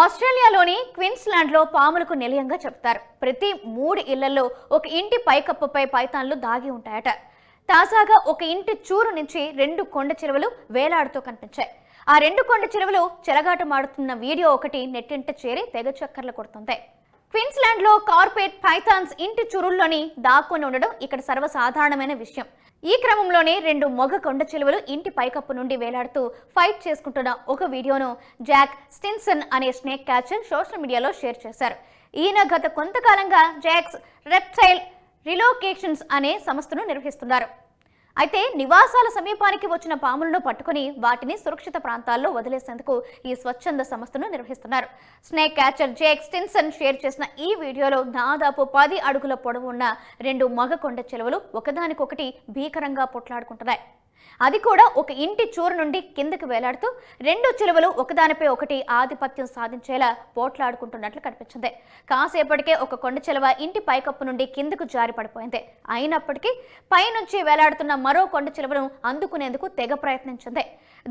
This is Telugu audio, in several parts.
ఆస్ట్రేలియాలోని క్వీన్స్లాండ్లో పాములకు నిలయంగా చెప్తారు. ప్రతి మూడు ఇళ్ళలో ఒక ఇంటి పైకప్పుపై పైతాన్లు దాగి ఉంటాయట. తాజాగా ఒక ఇంటి చూరు నుంచి రెండు కొండ చెరువులు వేలాడుతూ కనిపించాయి. ఆ రెండు కొండ చెరువులు చెలగాటమాడుతున్న వీడియో ఒకటి నెట్టింట చేరి తెగ చక్కర్లు కొడుతుంది. ఫిన్స్లాండ్లో లో కార్పొరేట్ పైథాన్స్ ఇంటి చురుల్లోని దాక్కుని ఉండడం ఇక్కడ సర్వసాధారణమైన విషయం. ఈ క్రమంలోనే రెండు మొగ కొండ చిలువలు ఇంటి పైకప్పు నుండి వేలాడుతూ ఫైట్ చేసుకుంటున్న ఒక వీడియోను జాక్ స్టిన్సన్ అనే snake catcher social media share చేశారు. ఈయన గత కొంతకాలంగా జాక్స్ రెప్టైల్ రిలోకేషన్స్ అనే సంస్థను నిర్వహిస్తున్నారు. అయితే నివాసాల సమీపానికి వచ్చిన పాములను పట్టుకుని వాటిని సురక్షిత ప్రాంతాల్లో వదిలేసేందుకు ఈ స్వచ్ఛంద సంస్థను నిర్వహిస్తున్నారు. స్నేక్ క్యాచర్ జే ఎక్స్టెన్సన్ షేర్ చేసిన ఈ వీడియోలో దాదాపు పది అడుగుల పొడవు ఉన్న రెండు మగ కొండ చెలువలు ఒకదానికొకటి భీకరంగా పొట్లాడుకుంటున్నాయి. అది కూడా ఒక ఇంటి చూరు నుండి కిందకి వేలాడుతూ రెండు చిలువలు ఒకదానిపై ఒకటి ఆధిపత్యం సాధించేలా పోట్లాడుకుంటున్నట్లు కనిపించింది. కాసేపటికే ఒక కొండ చిలువ ఇంటి పైకప్పు నుండి కిందకు జారి పడిపోయింది. అయినప్పటికీ పైనుంచి వేలాడుతున్న మరో కొండ చిలువను అందుకునేందుకు తెగ ప్రయత్నించింది.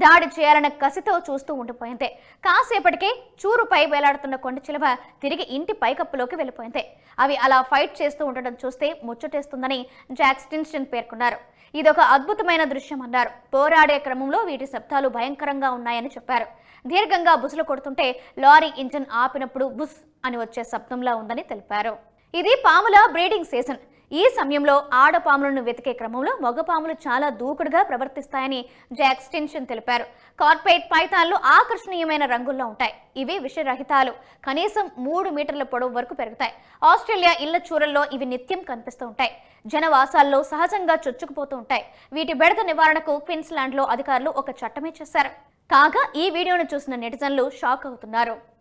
దాడి చేయాలన్న కసితో చూస్తూ ఉండిపోయింది. కాసేపటికే చూరుపై వేలాడుతున్న కొండ చిలువ తిరిగి ఇంటి పైకప్పులోకి వెళ్ళిపోయింది. అవి అలా ఫైట్ చేస్తూ ఉండడం చూస్తే ముచ్చటేస్తుందని జాక్ స్టిన్స్టన్ పేర్కొన్నారు. ఇదొక అద్భుతమైన దృశ్యం. అన్నారు పోరాడే క్రమంలో వీటి శబ్దాలు భయంకరంగా ఉన్నాయని చెప్పారు. దీర్ఘంగా బుసలు కొడుతుంటే లారీ ఇంజిన్ ఆపినప్పుడు బుస్ అని వచ్చే శబ్దంలా ఉందని తెలిపారు. ఇది పాముల బ్రీడింగ్ సీజన్. ఈ సమయంలో ఆడపాములను వెతికే క్రమంలో మగపాములు చాలా దూకుడుగా ప్రవర్తిస్తాయని జాక్స్టెన్షన్ తెలిపారు. కార్పేట్ పైతాన్లు ఆకర్షణీయమైన రంగుల్లో ఉంటాయి. ఇవి విషరహితాలు. కనీసం మూడు మీటర్ల పొడవు వరకు పెరుగుతాయి. ఆస్ట్రేలియా ఇళ్ళ చూరల్లో ఇవి నిత్యం కనిపిస్తూ ఉంటాయి. జనవాసాల్లో సహజంగా చొచ్చుకుపోతూ ఉంటాయి. వీటి బెడద నివారణకు క్వీన్స్లాండ్లో అధికారులు ఒక చట్టమే చేశారు. కాగా ఈ వీడియోను చూసిన నెటిజన్లు షాక్ అవుతున్నారు.